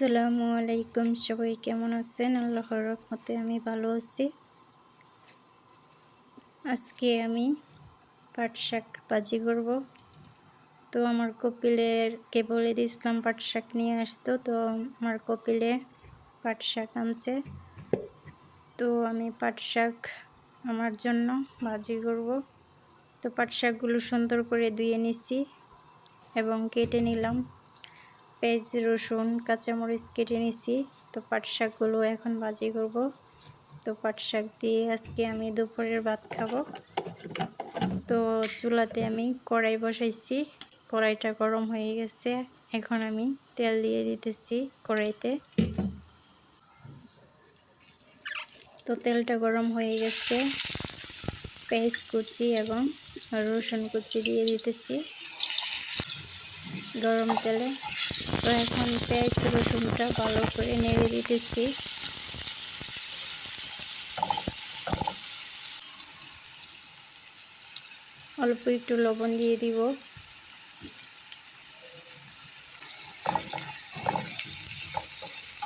আসসালামু আলাইকুম। সবাই কেমন আছেন? আল্লাহর রহমতে আমি ভালো আছি। আজকে আমি পাট শাক ভাজি করব। তো আমার কপিলেরকে বলে দিয়েছিলাম পাট শাক নিয়ে আসতো, তো আমার কপিলে পাট শাক আনছে। তো আমি পাট শাক আমার জন্য ভাজি করব। তো পাট শাকগুলো সুন্দর করে ধুয়ে নিছি এবং কেটে নিলাম। পেঁয়াজ, রসুন, কাঁচামরিচ কেটে নিছি তো পাট শাকগুলো এখন ভাজি করব। তো পাট শাক দিয়ে আজকে আমি দুপুরের ভাত খাব। তো চুলাতে আমি কড়াই বসাইছি। কড়াইটা গরম হয়ে গেছে। এখন আমি তেল দিয়ে দিতেছি কড়াইতে। তো তেলটা গরম হয়ে গেছে। পেঁয়াজ কুচি এবং রসুন কুচি দিয়ে দিতেছি। গরম তেলে। তো এখন পেঁয়াজ, রসুনটা ভালো করে নেড়ে দিতেছি। অল্প একটু লবণ দিয়ে দিব।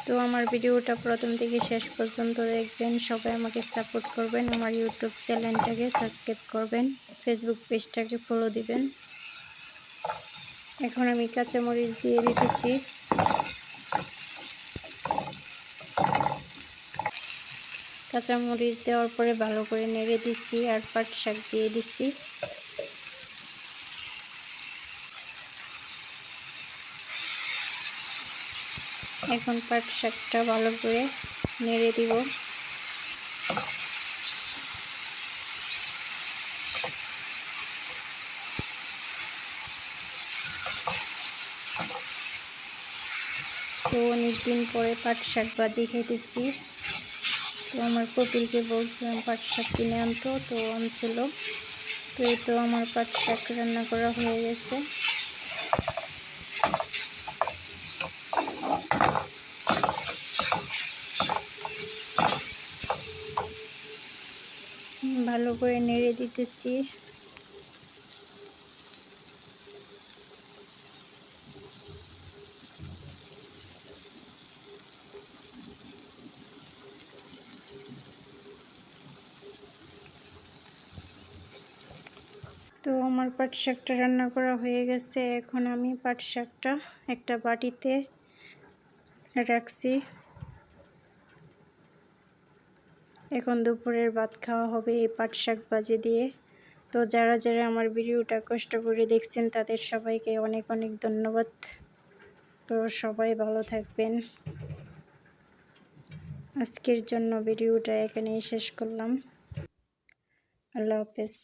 তো আমার ভিডিওটা প্রথম থেকে শেষ পর্যন্ত দেখবেন। সবাই আমাকে সাপোর্ট করবেন। আমার ইউটিউব চ্যানেলটাকে সাবস্ক্রাইব করবেন। ফেসবুক পেজটাকে ফলো দিবেন। এখন আমি কাঁচামরিচ দিয়ে দিতেছি। কাঁচামরিচ দেওয়ার পরে ভালো করে নেড়ে দিচ্ছি আর পাট শাক দিয়ে দিচ্ছি। এখন পাট শাকটা ভালো করে নেড়ে দিব। তো অনেক দিন পরে পাট শাক ভাজি খেতেছি তো আমার কপিলকে বলছিলাম, পাট শাক কিনে আনতো তো আনছিল। তো এই তো আমার পাট শাক রান্না করা হয়ে গেছে। ভালো করে নেড়ে দিতেছি তো আমার পাট শাকটা রান্না করা হয়ে গেছে। এখন আমি পাট শাকটা একটা বাটিতে রাখছি। এখন দুপুরের ভাত খাওয়া হবে এই পাট শাক ভাজি দিয়ে। তো যারা যারা আমার ভিডিওটা কষ্ট করে দেখছেন, তাদের সবাইকে অনেক অনেক ধন্যবাদ। তো সবাই ভালো থাকবেন। আজকের জন্য ভিডিওটা এখানেই শেষ করলাম। আল্লাহ হাফেজ।